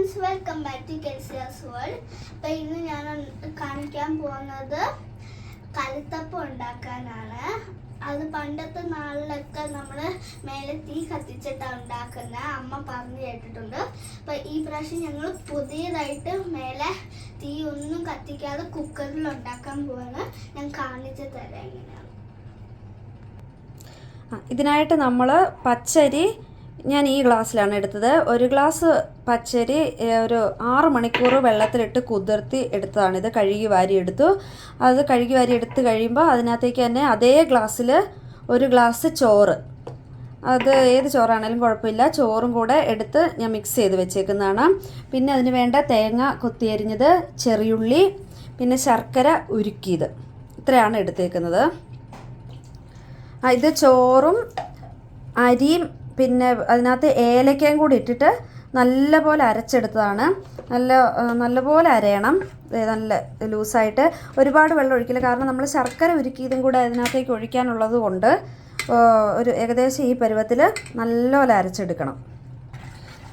Friends welcome back to Kelsia's world appam ഇന്ന് ഞാൻ കാണിക്കാൻ പോകുന്നത് കലത്തപ്പം ഉണ്ടാക്കാനാണ്. അത് പണ്ടത്തെ നാളിലൊക്കെ നമ്മൾ മേലെ തീ കത്തിച്ചിട്ടാണ് ഉണ്ടാക്കുന്നത് അമ്മ പറഞ്ഞു കേട്ടിട്ടുണ്ട്. അപ്പം ഈ പ്രാവശ്യം ഞങ്ങൾ പുതിയതായിട്ട് മേലെ തീ ഒന്നും കത്തിക്കാതെ കുക്കറിൽ ഉണ്ടാക്കാൻ പോവാണ്. ഞാൻ കാണിച്ചു തരാം എങ്ങനെയാണ്. ഇതിനായിട്ട് നമ്മൾ പച്ചരി ഞാൻ ഈ ഗ്ലാസ്സിലാണ് എടുത്തത്. ഒരു ഗ്ലാസ് പച്ചരി ഒരു ആറ് മണിക്കൂർ വെള്ളത്തിലിട്ട് കുതിർത്തി എടുത്തതാണ്. ഇത് കഴുകി വാരി എടുത്തു. അത് കഴുകി വാരി എടുത്ത് കഴിയുമ്പോൾ അതിനകത്തേക്ക് തന്നെ അതേ ഗ്ലാസ്സിൽ ഒരു ഗ്ലാസ് ചോറ്. അത് ഏത് ചോറാണേലും കുഴപ്പമില്ല. ചോറും കൂടെ എടുത്ത് ഞാൻ മിക്സ് ചെയ്ത് വെച്ചേക്കുന്നതാണ്. പിന്നെ അതിന് വേണ്ട തേങ്ങ കൊത്തിയരിഞ്ഞത് ചെറിയുള്ളി പിന്നെ ശർക്കര ഉരുക്കിയത്. ഇത്രയാണ് എടുത്തേക്കുന്നത്. ഇത് ചോറും അരിയും പിന്നെ അതിനകത്ത് ഏലക്കയും കൂടി ഇട്ടിട്ട് നല്ലപോലെ അരച്ചെടുത്തതാണ്. നല്ല നല്ലപോലെ അരയണം. നല്ല ലൂസായിട്ട്. ഒരുപാട് വെള്ളം ഒഴിക്കില്ല. കാരണം നമ്മൾ ശർക്കര ഉരുക്കിയതും കൂടെ അതിനകത്തേക്ക് ഒഴിക്കാനുള്ളത് കൊണ്ട് ഒരു ഏകദേശം ഈ പരുവത്തിൽ നല്ലപോലെ അരച്ചെടുക്കണം.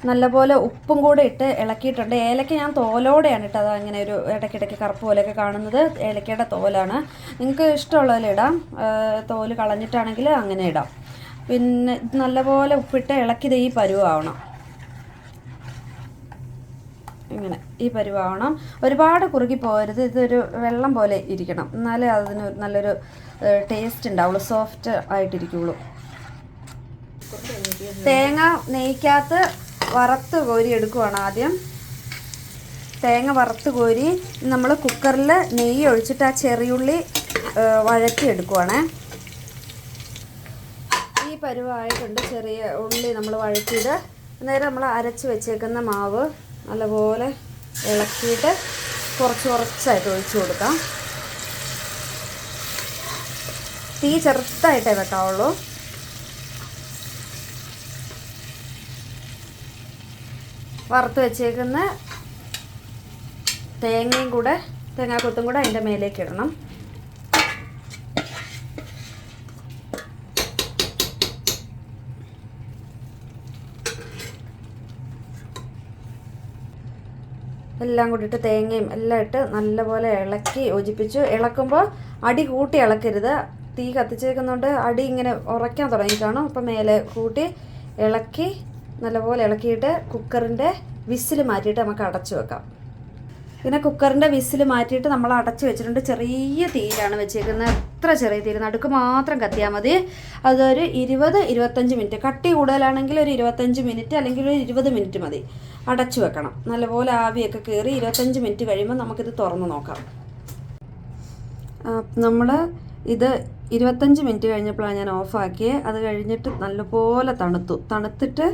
നല്ലപോലെ ഉപ്പും കൂടെ ഇട്ട് ഇളക്കിയിട്ടുണ്ട്. ഏലക്ക ഞാൻ തോലോടെയാണ് ഇട്ടത്. അങ്ങനെ ഒരു ഇടയ്ക്കിടയ്ക്ക് കറുപ്പ് പോലെയൊക്കെ കാണുന്നത് ഏലക്കയുടെ തോലാണ്. നിങ്ങൾക്ക് ഇഷ്ടമുള്ളതിൽ ഇടാം. തോൽ കളഞ്ഞിട്ടാണെങ്കിൽ അങ്ങനെ ഇടാം. പിന്നെ നല്ലപോലെ ഉപ്പിട്ട് ഇളക്കിയത് ഈ പരുവാവണം. ഇങ്ങനെ ഈ പരുവാവണം. ഒരുപാട് കുറുകി പോകരുത്. ഇതൊരു വെള്ളം പോലെ ഇരിക്കണം. എന്നാലേ അതിന് നല്ലൊരു ടേസ്റ്റ് ഉണ്ടാവുള്ളൂ. സോഫ്റ്റ് ആയിട്ടിരിക്കുള്ളൂ. തേങ്ങ നെയ്ക്കകത്ത് വറുത്ത് കോരി എടുക്കുവാണ് ആദ്യം. തേങ്ങ വറുത്ത് കോരി നമ്മൾ കുക്കറിൽ നെയ്യ് ഒഴിച്ചിട്ട് ആ ചെറിയുള്ളി വഴറ്റി എടുക്കുവാണേ. പരുവായിട്ടുണ്ട്. ചെറിയ ഉള്ളി നമ്മൾ വഴറ്റിയിട്ട് നേരെ നമ്മൾ അരച്ച് വെച്ചേക്കുന്ന മാവ് നല്ലപോലെ ഇളക്കിയിട്ട് കുറച്ച് കുറച്ചായിട്ട് ഒഴിച്ചു കൊടുക്കാം. തീ ചെറുതായിട്ടേ വെക്കാവുള്ളൂ. വറുത്ത് വെച്ചേക്കുന്ന തേങ്ങയും കൂടെ തേങ്ങാക്കൊത്തും കൂടെ അതിന്റെ മേലേക്ക് ഇടണം. എല്ലാം കൂടിയിട്ട് തേങ്ങയും എല്ലാം ഇട്ട് നല്ലപോലെ ഇളക്കി യോജിപ്പിച്ചു. ഇളക്കുമ്പോൾ അടി കൂട്ടി ഇളക്കരുത്. തീ കത്തിച്ചേക്കുന്നതുകൊണ്ട് അടി ഇങ്ങനെ ഉറയ്ക്കാൻ തുടങ്ങി അപ്പം മേലെ കൂട്ടി ഇളക്കി നല്ലപോലെ ഇളക്കിയിട്ട് കുക്കറിന്റെ വിസിൽ മാറ്റിയിട്ട് നമുക്ക് അടച്ചു വെക്കാം. പിന്നെ കുക്കറിന്റെ വിസിൽ മാറ്റിയിട്ട് നമ്മൾ അടച്ചു വെച്ചിട്ടുണ്ട്. ചെറിയ തീയിലാണ് വെച്ചേക്കുന്നത്. എത്ര ചെറിയ തീയിൽ നടുക്ക് മാത്രം കത്തിയാൽ മതി. അതൊരു ഇരുപത് ഇരുപത്തഞ്ച് മിനിറ്റ്. കട്ടി കൂടുതലാണെങ്കിൽ ഒരു ഇരുപത്തഞ്ച് മിനിറ്റ് അല്ലെങ്കിൽ ഒരു ഇരുപത് മിനിറ്റ് മതി. അടച്ചു വെക്കണം. നല്ലപോലെ ആവിയൊക്കെ കയറി ഇരുപത്തഞ്ച് മിനിറ്റ് കഴിയുമ്പോൾ നമുക്കിത് തുറന്ന് നോക്കാം. നമ്മൾ ഇത് ഇരുപത്തഞ്ച് മിനിറ്റ് കഴിഞ്ഞപ്പോഴാണ് ഞാൻ ഓഫാക്കിയത് അത് കഴിഞ്ഞിട്ട് നല്ലപോലെ തണുത്തു. തണുത്തിട്ട്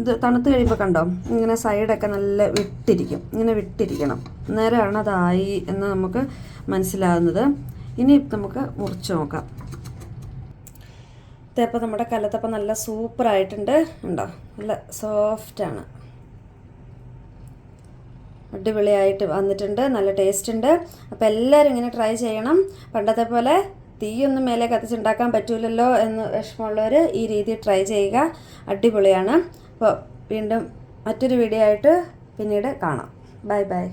ഇത് തണുത്ത് കഴിയുമ്പോൾ കണ്ടോ? ഇങ്ങനെ സൈഡൊക്കെ നല്ല വിട്ടിരിക്കും. ഇങ്ങനെ വിട്ടിരിക്കണം. അന്നേരമാണ് അതായി എന്ന് നമുക്ക് മനസ്സിലാകുന്നത് ഇനി നമുക്ക് മുറിച്ച് നോക്കാം. ഇതേപ്പോൾ നമ്മുടെ കലത്തപ്പം നല്ല സൂപ്പറായിട്ടുണ്ട് ഉണ്ടോ? നല്ല സോഫ്റ്റാണ് അടിപൊളിയായിട്ട് വന്നിട്ടുണ്ട് നല്ല ടേസ്റ്റ് ഉണ്ട്. അപ്പോൾ എല്ലാവരും ഇങ്ങനെ ട്രൈ ചെയ്യണം. പണ്ടത്തെ പോലെ തീയൊന്നും മേലെ കത്തിച്ചുണ്ടാക്കാൻ പറ്റൂലല്ലോ എന്ന് വിഷമമുള്ളവർ ഈ രീതി ട്രൈ ചെയ്യുക. അടിപൊളിയാണ്. അപ്പോൾ വീണ്ടും മറ്റൊരു വീഡിയോ ആയിട്ട് പിന്നീട് കാണാം. Bye bye